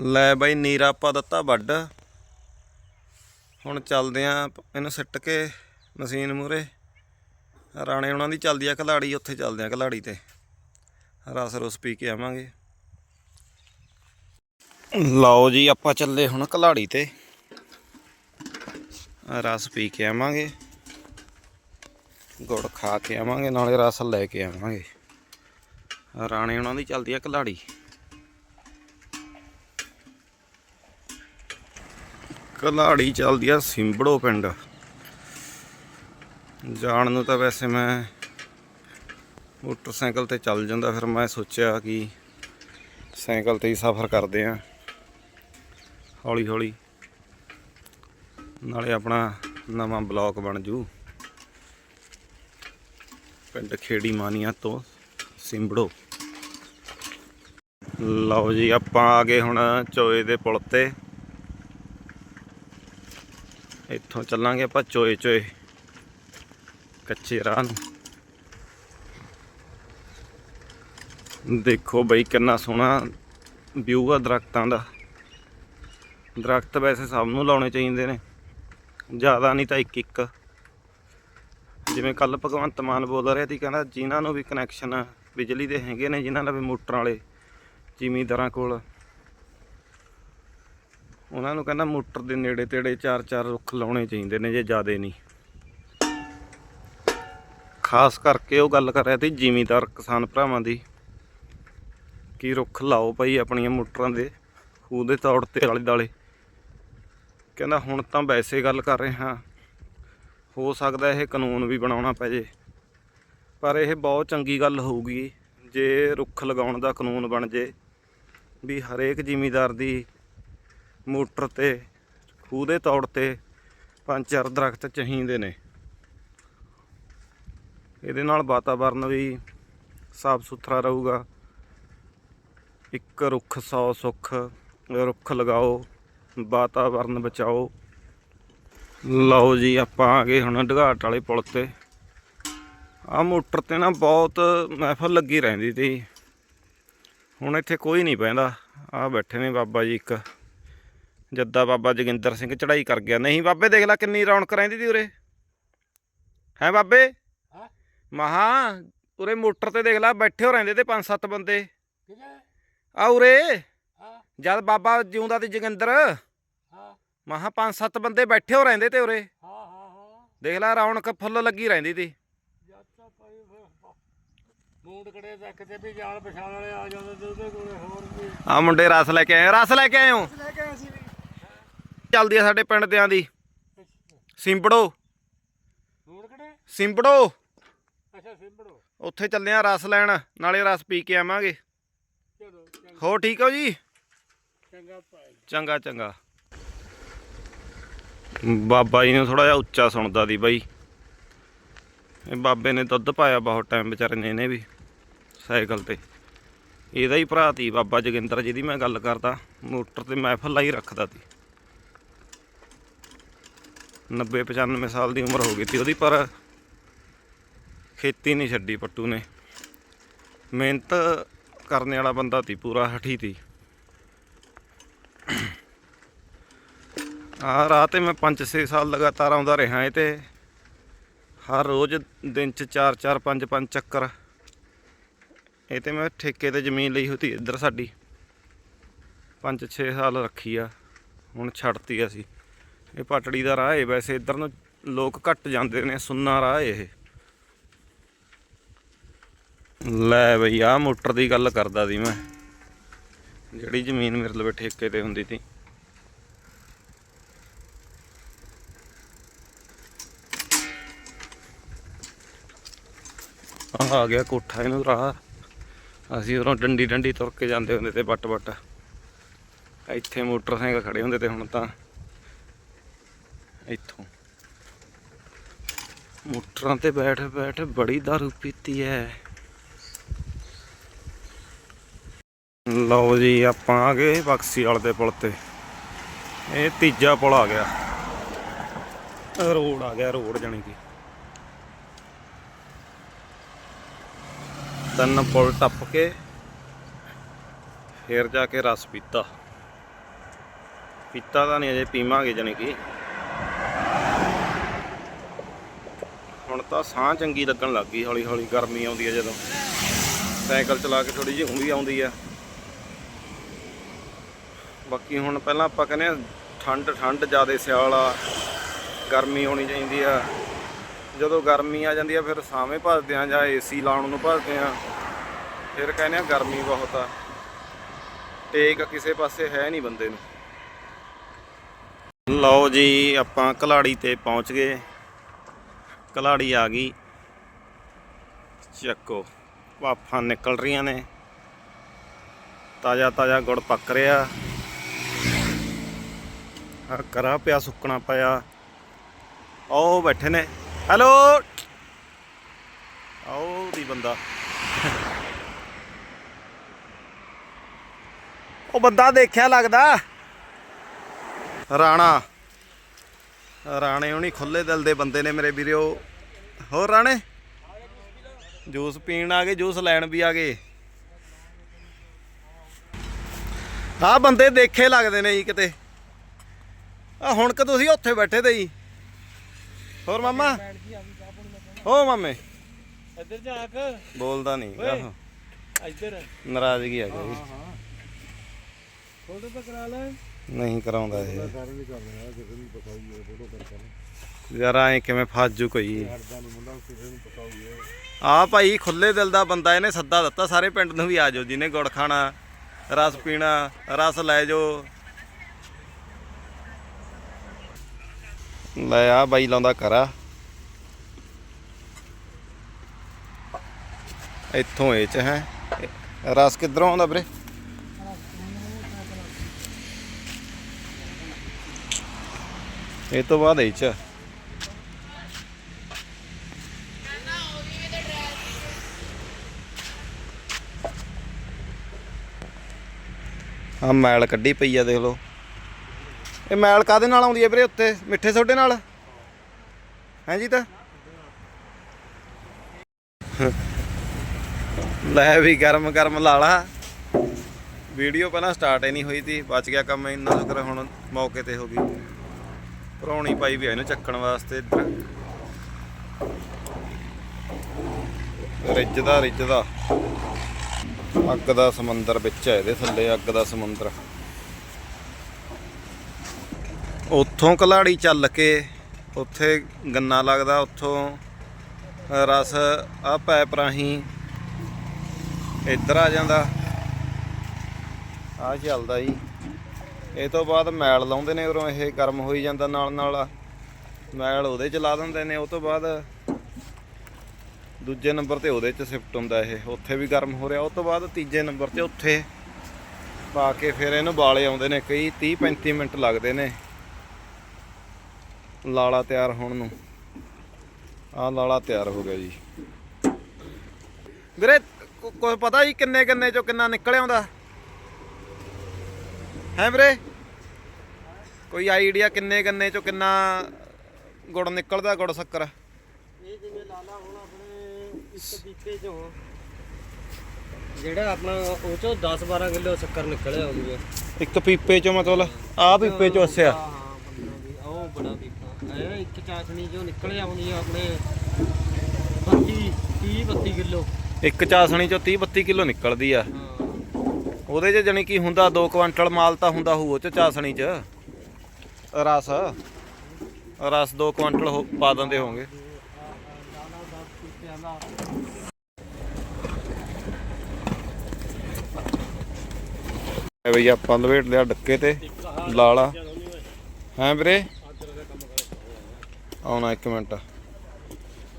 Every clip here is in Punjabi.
ਲੈ ਬਾਈ ਨੀਰਾ ਆਪਾਂ ਦਿੱਤਾ ਵੱਡ ਹੁਣ ਚੱਲਦੇ ਆਂ ਇਹਨੂੰ ਸਿੱਟ ਕੇ ਮਸ਼ੀਨ ਮੂਰੇ ਰਾਣੇ ਉਹਨਾਂ ਦੀ ਚੱਲਦੀ ਆ ਕਲਾੜੀ ਉੱਥੇ ਚੱਲਦੇ ਆ ਕਲਾੜੀ ਤੇ। ਰਸ ਰਸ ਪੀ ਕੇ ਆਵਾਂਗੇ। ਲਓ ਜੀ, ਆਪਾਂ ਚੱਲੇ ਹੁਣ ਕਲਾੜੀ ਤੇ। ਰਸ ਪੀ ਕੇ ਆਵਾਂਗੇ। ਗੁੜ ਖਾ ਕੇ ਆਵਾਂਗੇ, ਨਾਲੇ ਰਸ ਲੈ ਕੇ ਆਵਾਂਗੇ। ਰਾਣੇ ਉਹਨਾਂ ਦੀ ਚੱਲਦੀ ਆ ਕਲਾੜੀ ਕਲਾੜੀ ਚੱਲਦੀ ਆ ਸਿੰਬੜੋ ਪਿੰਡ। ਜਾਣ ਨੂੰ ਤਾਂ ਵੈਸੇ ਮੈਂ ਮੋਟਰਸਾਈਕਲ ਤੇ ਚੱਲ ਜਾਂਦਾ, ਫਿਰ ਮੈਂ ਸੋਚਿਆ ਕਿ ਸਾਈਕਲ ਤੇ ਹੀ ਸਫ਼ਰ ਕਰਦੇ ਆ। ਹੌਲੀ ਹੌਲੀ ਨਾਲੇ ਆਪਣਾ ਨਵਾਂ ਬਲੌਕ ਬਣ ਜੂ। ਪਿੰਡ ਖੇੜੀ ਮਾਨੀਆਂ ਤੋਂ ਸਿੰਬੜੋ। ਲਓ ਜੀ, ਆਪਾਂ ਆ ਗਏ ਹੁਣ ਚੋਏ ਦੇ ਪੁਲ ਤੇ। ਇੱਥੋਂ ਚੱਲਾਂਗੇ ਆਪਾਂ ਚੋਏ ਚੋਏ, ਕੱਚੇ ਰਾਹ ਨੂੰ। ਦੇਖੋ ਬਈ ਕਿੰਨਾ ਸੋਹਣਾ ਵਿਊ ਆ ਦਰਖਤਾਂ ਦਾ। ਦਰਖਤ ਵੈਸੇ ਸਭ ਨੂੰ ਲਾਉਣੇ ਚਾਹੀਦੇ ਨੇ, ਜ਼ਿਆਦਾ ਨਹੀਂ ਤਾਂ ਇੱਕ ਇੱਕ। ਜਿਵੇਂ ਕੱਲ ਭਗਵੰਤ ਮਾਨ ਬੋਲ ਰਿਹਾ ਸੀ, ਕਹਿੰਦਾ ਜਿਨ੍ਹਾਂ ਨੂੰ ਵੀ ਕਨੈਕਸ਼ਨ ਬਿਜਲੀ ਦੇ ਹੈਗੇ ਨੇ, ਜਿਨ੍ਹਾਂ ਦਾ ਵੀ ਮੋਟਰਾਂ ਵਾਲੇ, ਜ਼ਿਮੀਂਦਾਰਾਂ ਕੋਲ। ਉਹਨਾਂ ਨੂੰ ਕਹਿੰਦਾ ਮੋਟਰ ਦੇ ਨੇੜੇ ਤੇੜੇ ਚਾਰ ਚਾਰ ਰੁੱਖ ਲਾਉਣੇ ਚਾਹੀਦੇ ਨੇ ਜੇ ਜ਼ਿਆਦੇ ਨਹੀਂ। ਖਾਸ ਕਰਕੇ ਉਹ ਗੱਲ ਕਰ ਰਿਹਾ ਸੀ ਜ਼ਿਮੀਦਾਰ ਕਿਸਾਨ ਭਰਾਵਾਂ ਦੀ ਕਿ ਰੁੱਖ ਲਾਓ ਭਾਈ ਆਪਣੀਆਂ ਮੋਟਰਾਂ ਦੇ ਖੂਹ ਦੇ ਤੌੜ ਤੇ ਆਲੇ ਦਾਲੇ ਕਹਿੰਦਾ ਹੁਣ ਤਾਂ ਵੈਸੇ ਗੱਲ ਕਰ ਰਹੇ ਹਾਂ, ਹੋ ਸਕਦਾ ਇਹ ਕਾਨੂੰਨ ਵੀ ਬਣਾਉਣਾ ਪੈ ਜੇ, ਪਰ ਇਹ ਬਹੁਤ ਚੰਗੀ ਗੱਲ ਹੋਊਗੀ ਜੇ ਰੁੱਖ ਲਗਾਉਣ ਦਾ ਕਾਨੂੰਨ ਬਣ ਜੇ, ਵੀ ਹਰੇਕ ਜ਼ਿਮੀਦਾਰ ਦੀ ਮੋਟਰ ਤੇ, ਖੂਹ ਦੇ ਤੌੜ ਤੇ ਪੰਜ ਚਾਰ ਦਰਖਤ ਚਾਹੀਦੇ ਨੇ। ਇਹਦੇ ਨਾਲ ਵਾਤਾਵਰਨ ਵੀ ਸਾਫ਼ ਸੁਥਰਾ ਰਹੂਗਾ। ਇੱਕ ਰੁੱਖ 100 ਸੁੱਖ, ਰੁੱਖ ਲਗਾਓ, ਵਾਤਾਵਰਨ ਬਚਾਓ। ਲਓ ਜੀ, ਆਪਾਂ ਆ ਗਏ ਹੁਣ ਢਗਾਟ ਵਾਲੇ ਪੁਲ ਤੇ। ਆ ਮੋਟਰ ਤੇ ਨਾ ਬਹੁਤ ਮਹਿਫਲ ਲੱਗੀ ਰਹਿੰਦੀ ਸੀ। ਹੁਣ ਇੱਥੇ ਕੋਈ ਨਹੀਂ ਪੈਂਦਾ ਆ ਬੈਠੇ ਨੇ ਬਾਬਾ ਜੀ ਇੱਕ। ਜੱਦਾ ਬਾਬਾ ਜੋਗਿੰਦਰ ਸਿੰਘ ਚੜਾਈ ਕਰ ਗਿਆ। ਨਹੀਂ ਬਾਬੇ ਦੇਖ ਲੈ ਕਿੰਨੀ ਰੌਣਕ ਰਹਿੰਦੀ ਤੀ ਉਰੇ। ਹੈ ਬਾਬੇ? ਹਾਂ? ਮਹਾ ਉਰੇ ਮੋਟਰ ਤੇ ਦੇਖ ਲੈ ਬੈਠੇ ਹੋ ਰਹਿੰਦੇ ਤੇ ਪੰਜ ਸੱਤ ਬੰਦੇ। ਆ ਉਰੇ। ਜਦ ਬਾਬਾ ਜਿਉਂਦਾ ਤੇ ਜੋਗਿੰਦਰ। ਹਾਂ। ਮਹਾ ਪੰਜ ਸੱਤ ਬੰਦੇ ਬੈਠੇ ਹੋ ਰਹਿੰਦੇ ਤੇ ਉਰੇ। ਹਾਂ ਹਾਂ ਹਾਂ। ਦੇਖ ਲੈ ਰੌਣਕ ਫੁੱਲ ਲੱਗੀ ਰਹਿੰਦੀ ਤੀ ਮੂੰਡ ਆ ਰਸ ਲੈ ਕੇ ਆਏ ਰਸ ਲੈ ਕੇ ਆਏ ਹੋ? ਚੱਲਦੀ ਆ ਸਾਡੇ ਪਿੰਡ ਦਿਆਂ ਦੀ। ਸਿੰਬੜੋ ਮੂੰਡ ਕੜੇ ਸਿੰਬੜੋ ਅੱਛਾ ਸਿੰਬੜੋ ਉੱਥੇ ਚੱਲੇ ਆ ਰਸ ਲੈਣ, ਨਾਲੇ ਰਸ ਪੀ ਕੇ ਆਵਾਂਗੇ। ਚਲੋ ਹੋ ਠੀਕ ਹੋ ਜੀ? ਚੰਗਾ ਭਾਈ। ਚੰਗਾ ਚੰਗਾ। ਬਾਬਾ ਜੀ ਨੂੰ ਥੋੜਾ ਜਿਹਾ ਉੱਚਾ ਸੁਣਦਾ ਦੀ ਬਾਈ। ਇਹ ਬਾਬੇ ਨੇ ਦੁੱਧ ਪਾਇਆ ਬਹੁਤ ਟਾਈਮ ਵਿਚਾਰੇ ਨੇ ਇਹਨੇ ਵੀ, ਸਾਈਕਲ ਤੇ। ਇਹਦਾ ਹੀ ਭਰਾ ਤੀ ਬਾਬਾ ਜੋਗਿੰਦਰ ਦੀ ਮੈਂ ਗੱਲ ਕਰਦਾ। ਮੋਟਰ ਤੇ ਮਹਿਫਲ ਲਾਈ ਰੱਖਦਾ ਤੀ 90 95 ਸਾਲ ਦੀ ਉਮਰ ਹੋ ਗਈ ਤੀ ਉਹਦੀ, ਪਰ ਖੇਤੀ ਨਹੀਂ ਛੱਡੀ ਪੱਟੂ ਨੇ। ਮਿਹਨਤ ਕਰਨ ਵਾਲਾ ਬੰਦਾ ਤੀ ਪੂਰਾ ਹਠੀ ਤੀ ਆ ਰਾਹ ਤੇ ਮੈਂ 5-6 ਸਾਲ ਲਗਾਤਾਰ ਆਉਂਦਾ ਰਿਹਾ ਇਹ ਤੇ ਹਰ ਰੋਜ਼ ਦਿਨ ਚ 4-4 5-5 ਚੱਕਰ। ਇਹ ਤੇ ਮੈਂ ਠੇਕੇ ਤੇ ਜ਼ਮੀਨ ਲਈ ਹੋਈ ਤੀ ਇੱਧਰ ਸਾਡੀ। 5-6 ਸਾਲ ਰੱਖੀ ਆ, ਹੁਣ ਛੱਡਤੀ ਅਸੀਂ। ਇਹ ਪਟੜੀ ਦਾ ਰਾਹ ਹੈ, ਵੈਸੇ ਇੱਧਰ ਨੂੰ ਲੋਕ ਘੱਟ ਜਾਂਦੇ ਨੇ, ਸੁੰਨਾ ਰਾਹ ਇਹ। ਲੈ ਬਈ ਆ ਮੋਟਰ ਦੀ ਗੱਲ ਕਰਦਾ ਸੀ ਮੈਂ। ਜਿਹੜੀ ਜ਼ਮੀਨ ਮੇਰੇ ਲਵੇ ਠੇਕੇ ਤੇ ਹੁੰਦੀ ਸੀ। ਆ ਗਿਆ ਕੋਠਾ ਇਹਨੂੰ ਰਾਹ। ਅਸੀਂ ਉਦੋਂ ਡੰਡੀ ਡੰਡੀ ਤੁਰ ਕੇ ਜਾਂਦੇ ਹੁੰਦੇ ਤੇ ਵੱਟ ਵੱਟ ਇੱਥੇ ਮੋਟਰਸਾਈਕਲ ਖੜੇ ਹੁੰਦੇ ਤੇ ਹੁਣ ਤਾਂ ਇੱਥੋਂ। ਮੋਟਰਾਂ ਤੇ ਬੈਠ ਬੈਠ ਬੜੀ ਦਾਰੂ ਪੀਤੀ ਹੈ ਲਓ ਜੀ, ਆਪਾਂ ਆ ਗਏ ਬਕਸੀ ਵਾਲੇ ਦੇ ਪੁਲ ਤੇ। ਇਹ ਤੀਜਾ ਪੁਲ ਆ ਗਿਆ। ਰੋਡ ਆ ਗਿਆ, ਰੋਡ ਜਾਣੀ ਕਿ। ਤਿੰਨ ਪੁਲ ਟੱਪ ਕੇ ਫੇਰ ਜਾ ਕੇ ਰਸ ਪੀਤਾ। ਪੀਤਾ ਤਾਂ ਨਹੀਂ ਅਜੇ, ਪੀਵਾਂਗੇ ਜਾਣੀ ਕਿ। ਹੁਣ ਤਾਂ ਸਾਹ ਚੰਗੀ ਲੱਗਣ ਲੱਗ ਗਈ ਹੌਲੀ ਹੌਲੀ, ਗਰਮੀ ਆਉਂਦੀ ਹੈ ਜਦੋਂ। ਸਾਈਕਲ ਚਲਾ ਕੇ ਥੋੜੀ ਜਿਹੀ ਉਂਗੀ ਆਉਂਦੀ ਆ। ਬਾਕੀ ਹੁਣ ਪਹਿਲਾਂ ਆਪਾਂ ਕਹਿੰਦੇ ਆ, ਠੰਡ ਠੰਡ ਜ਼ਿਆਦਾ ਸਿਆਲ ਆ, ਗਰਮੀ ਹੋਣੀ ਚਾਹੀਦੀ ਆ। ਜਦੋਂ ਗਰਮੀ ਆ ਜਾਂਦੀ ਆ, ਫਿਰ ਸਾਵੇਂ ਭੱਜਦੇ ਆ ਜਾਂ ਏਸੀ ਲਾਉਣ ਨੂੰ ਭੱਜਦੇ ਆ। ਫਿਰ ਕਹਿੰਦੇ ਆ ਗਰਮੀ ਬਹੁਤ ਆ। ਟੇਕ ਕਿਸੇ ਪਾਸੇ ਹੈ ਨਹੀਂ ਬੰਦੇ ਨੂੰ। ਲਓ ਜੀ, ਆਪਾਂ ਕਲਾੜੀ ਤੇ ਪਹੁੰਚ ਗਏ। ਕਲਾੜੀ ਆ ਗਈ। ਚੱਕੋ ਭਾਫਾਂ ਨਿਕਲ ਰਹੀਆਂ ਨੇ। ਤਾਜ਼ਾ ਤਾਜ਼ਾ ਗੁੜ ਪੱਕ ਰਿਹਾ। ਆ ਕਰਾ ਪਿਆ ਸੁੱਕਣਾ ਪਿਆ। ਆਓ ਬੈਠੇ ਨੇ। ਹੈਲੋ! ਆਓ ਦੀ ਬੰਦਾ। ਉਹ ਬੰਦਾ ਦੇਖਿਆ ਲੱਗਦਾ। ਰਾਣਾ। ਰਾਣੇ ਹੁਣੀ ਖੁੱਲੇ ਦਿਲ ਦੇ ਬੰਦੇ ਨੇ ਮੇਰੇ ਵੀਰੋ। ਹੋਰ ਰਾਣੇ? ਜੂਸ ਪੀਣ ਆ ਗਏ ਜੂਸ ਲੈਣ ਵੀ ਆ ਗਏ। ਆ ਬੰਦੇ ਦੇਖੇ ਲੱਗਦੇ ਨੇ ਜੀ ਕਿਤੇ। ਆ ਹੁਣ ਕਿ ਤੁਸੀਂ ਉੱਥੇ ਬੈਠੇ ਤੇ ਜੀ। ਹੋਰ ਮਾਮਾ? ਹੋ ਮਾਮੇ। ਇੱਧਰ ਜਾ ਕੇ। ਬੋਲਦਾ ਨਹੀਂ। ਆਹੋ ਇੱਧਰ। ਨਾਰਾਜ਼ਗੀ ਆ ਗਈ। ਫੋਟੋ ਤਾਂ ਕਰਾ ਲੈ। ਨਹੀਂ ਕਰਾਉਂਦਾ ਇਹ। ਸਾਰੇ ਵੀ ਕਰਦੇ ਆ ਕਿਸੇ ਨੂੰ ਪਤਾ ਹੀ ਹੈ ਫੋਟੋ ਕਰਕੇ ਯਾਰ ਐ ਕਿਵੇਂ ਫਸ ਜੂ ਕੋਈ ਹਰਦਾ ਨਹੀਂ ਮੁੰਡਾ ਕਿਸੇ ਨੂੰ ਪਤਾ ਹੀ। ਹੈ ਆ ਭਾਈ ਖੁੱਲੇ ਦਿਲ ਦਾ ਬੰਦਾ ਇਹਨੇ ਸੱਦਾ ਦਿੱਤਾ ਸਾਰੇ ਪਿੰਡ ਨੂੰ ਵੀ ਆ ਜਾਓ ਜਿਹਨੇ ਗੁੜ ਖਾਣਾ ਰਸ ਪੀਣਾ ਰਸ ਲੈ ਜਾਓ। ਲੈ ਆ ਬਾਈ ਲਾਉਂਦਾ ਕਰਾ ਇੱਥੋਂ ਇਹ ਚ ਹੈ। ਰਸ ਕਿੱਧਰੋਂ ਆਉਂਦਾ ਵੀਰੇ? ਇਹ ਤੋਂ ਬਾਅਦ ਇਹ ਚ। ਆ ਮੈਲ ਕੱਢੀ ਪਈ ਆ, ਦੇਖ ਲਓ। ਇਹ ਮੈਲ ਕਾਦੇ ਨਾਲ ਆਉਂਦੀ ਹੈ ਵੀਰੇ ਉੱਤੇ? ਮਿੱਠੇ ਸੋਡੇ ਨਾਲ? ਹੈ ਜੀ ਤਾਂ? ਲੈ ਵੀ ਗਰਮ ਗਰਮ ਲਾਲਾ। ਵੀਡੀਓ ਪਹਿਲਾਂ ਸਟਾਰਟ ਹੀ ਨਹੀਂ ਹੋਈ ਸੀ ਬਚ ਗਿਆ ਕੰਮ ਇੰਨਾ ਸ਼ੁਕਰ ਹੁਣ ਮੌਕੇ ਤੇ ਹੋ ਗਈ। ਪਰੌਣੀ ਪਾਈ ਵੀ ਆ ਇਹਨੂੰ ਚੱਕਣ ਵਾਸਤੇ ਇੱਧਰ। ਰਿੱਝਦਾ ਰਿੱਝਦਾ। ਅੱਗ ਦਾ ਸਮੁੰਦਰ ਵਿੱਚ ਹੈ ਇਹਦੇ ਥੱਲੇ, ਅੱਗ ਦਾ ਸਮੁੰਦਰ। ਉੱਥੋਂ ਕਲਾੜੀ ਚੱਲ ਕੇ ਉੱਥੇ ਗੰਨਾ ਲੱਗਦਾ, ਉੱਥੋਂ ਰਸ ਆ ਪੈਪ ਰਾਹੀਂ ਇੱਧਰ ਆ ਜਾਂਦਾ। ਆ ਚੱਲਦਾ ਜੀ। ਇਹ ਤੋਂ ਬਾਅਦ ਮੈਲ ਲਾਉਂਦੇ ਨੇ ਉਰੋਂ ਇਹ ਗਰਮ ਹੋਈ ਜਾਂਦਾ ਨਾਲ ਨਾਲ। ਮੈਲ ਉਹਦੇ ਚ ਲਾ ਦਿੰਦੇ ਨੇ, ਉਹ ਤੋਂ ਬਾਅਦ ਦੂਜੇ ਨੰਬਰ ਤੇ ਉਹਦੇ ਚ ਸ਼ਿਫਟ ਹੁੰਦਾ ਇਹ, ਉੱਥੇ ਵੀ ਗਰਮ ਹੋ ਰਿਹਾ। ਉਹ ਤੋਂ ਬਾਅਦ ਤੀਜੇ ਨੰਬਰ ਤੇ ਉੱਥੇ ਪਾ ਕੇ ਫਿਰ ਇਹਨੂੰ ਬਾਲੇ ਆਉਂਦੇ ਨੇ, ਕਈ 30 35 ਮਿੰਟ ਲੱਗਦੇ ਨੇ ਲਾਲਾ ਤਿਆਰ ਹੋਣ ਨੂੰ। ਆਹ ਲਾਲਾ ਤਿਆਰ ਹੋ ਗਿਆ ਜੀ। ਵੀਰੇ, ਕੋ- ਕੋਈ ਪਤਾ ਜੀ ਕਿੰਨੇ ਕਿੰਨੇ ਚੋਂ ਕਿੰਨਾ ਨਿਕਲ ਆਉਂਦਾ? ਹੈ ਵੀਰੇ? ਕੋਈ ਆਈਡੀਆ ਕਿੰਨੇ ਕਿੰਨੇ ਚੋਂ ਕਿੰਨਾ ਗੁੜ ਨਿਕਲਦਾ ਗੁੜ ਸ਼ੱਕਰ? ਇਹ ਜਿਵੇਂ ਲਾਲਾ ਹੁਣ ਆਪਣੇ ਇੱਕ ਪੀਪੇ ਚੋਂ। ਜਿਹੜਾ ਆਪਣਾ ਉਹ ਚੋਂ 10 12 ਕਿਲੋ ਸ਼ੱਕਰ ਨਿਕਲਿਆ ਆਉਂਦੀ ਹੈ ਇੱਕ ਪੀਪੇ ਚੋਂ ਮਤਲਬ ਆ ਪੀਪੇ ਚੋਂ ਅੱਸਿਆ ਹਾਂ 15 ਵੀ ਉਹ ਬੜਾ ਪੀਪਾ। ਇਹ ਇੱਕ ਚਾਸ਼ਣੀ ਚੋਂ ਨਿਕਲ ਆਉਂਦੀ ਹੈ ਆਪਣੇ 32 30 32 ਕਿਲੋ। ਇੱਕ ਚਾਸਣੀ ਚੋਂ 30 32 ਕਿਲੋ ਨਿਕਲਦੀ ਆ। ਉਹਦੇ 'ਚ ਜਣੀ ਕੀ ਹੁੰਦਾ 2 ਕੁਆਂਟਲ ਮਾਲ ਤਾਂ ਹੁੰਦਾ ਹੋਊ ਉਹ 'ਚ ਚਾਸਣੀ 'ਚ। ਰਸ। ਰਸ 2 ਕੁਆਂਟਲ ਹੋ- ਪਾ ਦਿੰਦੇ ਹੋਣਗੇ ਲਾਲਾ 10 ਪੀਪਿਆਂ ਦਾ ਐ ਬਈ ਆਪਾਂ ਲਵੇਟ ਲਿਆ ਡੱਕੇ ਤੇ ਲਾਲਾ। ਹੈਂ ਵੀਰੇ? ਆਉਣਾ ਇੱਕ ਮਿੰਟ।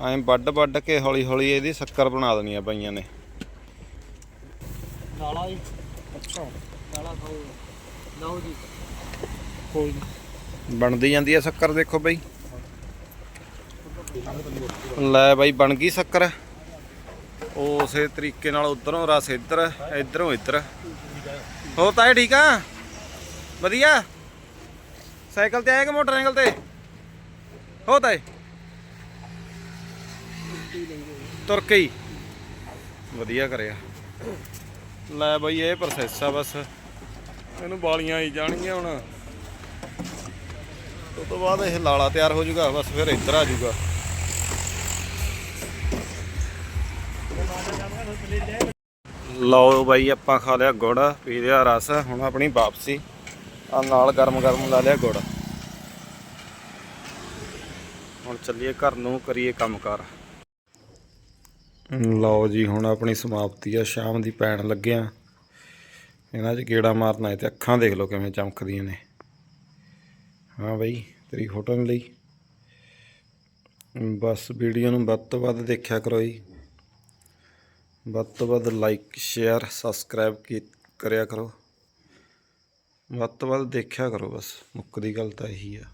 ਐਂ ਵੱਡ ਵੱਡ ਕੇ ਹੌਲੀ ਹੌਲੀ ਇਹਦੀ ਸ਼ੱਕਰ ਬਣਾ ਦੇਣੀ ਆ ਬਾਈਆਂ ਨੇ। ਲਾਲਾ ਜੀ ਅੱਛਾ। ਲਾਲਾ ਖਾਓ। ਲਓ ਜੀ। ਕੋਈ ਬਣਦੀ ਜਾਂਦੀ ਆ ਸ਼ੱਕਰ, ਦੇਖੋ ਬਈ। ਲੈ ਬਾਈ, ਬਣ ਗਈ ਸ਼ੱਕਰ। ਉਸੇ ਤਰੀਕੇ ਨਾਲ ਉਧਰੋਂ ਰਸ ਇੱਧਰ, ਇਧਰੋਂ ਇੱਧਰ। ਹੋਰ ਤਾਂ ਇਹ ਠੀਕ ਆ? ਵਧੀਆ? ਸਾਈਕਲ ਤੇ ਆਏਗਾ ਮੋਟਰਸਾਈਕਲ ਤੇ? ਹੋ ਤਾਂ ਤੁਰ ਕੇ ਹੀ। ਵਧੀਆ ਕਰਿਆ। ਲੈ ਬਾਈ, ਇਹ ਪ੍ਰੋਸੈਸ ਆ ਬਸ। ਇਹਨੂੰ ਬਾਲੀਆਂ ਆਈ ਜਾਣਗੀਆਂ ਹੁਣ। ਉਸ ਤੋਂ ਬਾਅਦ ਇਹ ਲਾਲਾ ਤਿਆਰ ਹੋ ਜਾਊਗਾ, ਬਸ ਫਿਰ ਇੱਧਰ ਆ ਜਾਊਗਾ। ਲਓ ਬਾਈ, ਆਪਾਂ ਖਾ ਲਿਆ ਗੁੜ, ਪੀ ਲਿਆ ਰਸ, ਹੁਣ ਆਪਣੀ ਵਾਪਸੀ। ਆ ਨਾਲ ਗਰਮ ਗਰਮ ਲਾ ਲਿਆ ਗੁੜ। ਹੁਣ ਚੱਲੀਏ ਘਰ ਨੂੰ, ਕਰੀਏ ਕੰਮਕਾਰ। ਲਓ ਜੀ, ਹੁਣ ਆਪਣੀ ਸਮਾਪਤੀ ਆ, ਸ਼ਾਮ ਦੀ ਪੈਣ ਲੱਗਿਆ। ਇਹਨਾਂ 'ਚ ਗੇੜਾ ਮਾਰਨਾ ਹੈ ਤੇ ਅੱਖਾਂ ਦੇਖ ਲਓ ਕਿਵੇਂ ਚਮਕਦੀਆਂ ਨੇ। ਹਾਂ ਬਾਈ, ਤੇਰੀ ਫੋਟੋ ਲਈ। ਬਸ ਵੀਡੀਓ ਨੂੰ ਵੱਧ ਤੋਂ ਵੱਧ ਦੇਖਿਆ ਕਰੋ ਜੀ। ਵੱਧ ਤੋਂ ਵੱਧ ਲਾਈਕ ਸ਼ੇਅਰ ਸਬਸਕ੍ਰਾਈਬ ਕੀ ਕਰਿਆ ਕਰੋ। ਵੱਧ ਤੋਂ ਵੱਧ ਦੇਖਿਆ ਕਰੋ ਬਸ ਮੁੱਕ ਦੀ ਗੱਲ ਤਾਂ ਇਹੀ ਆ।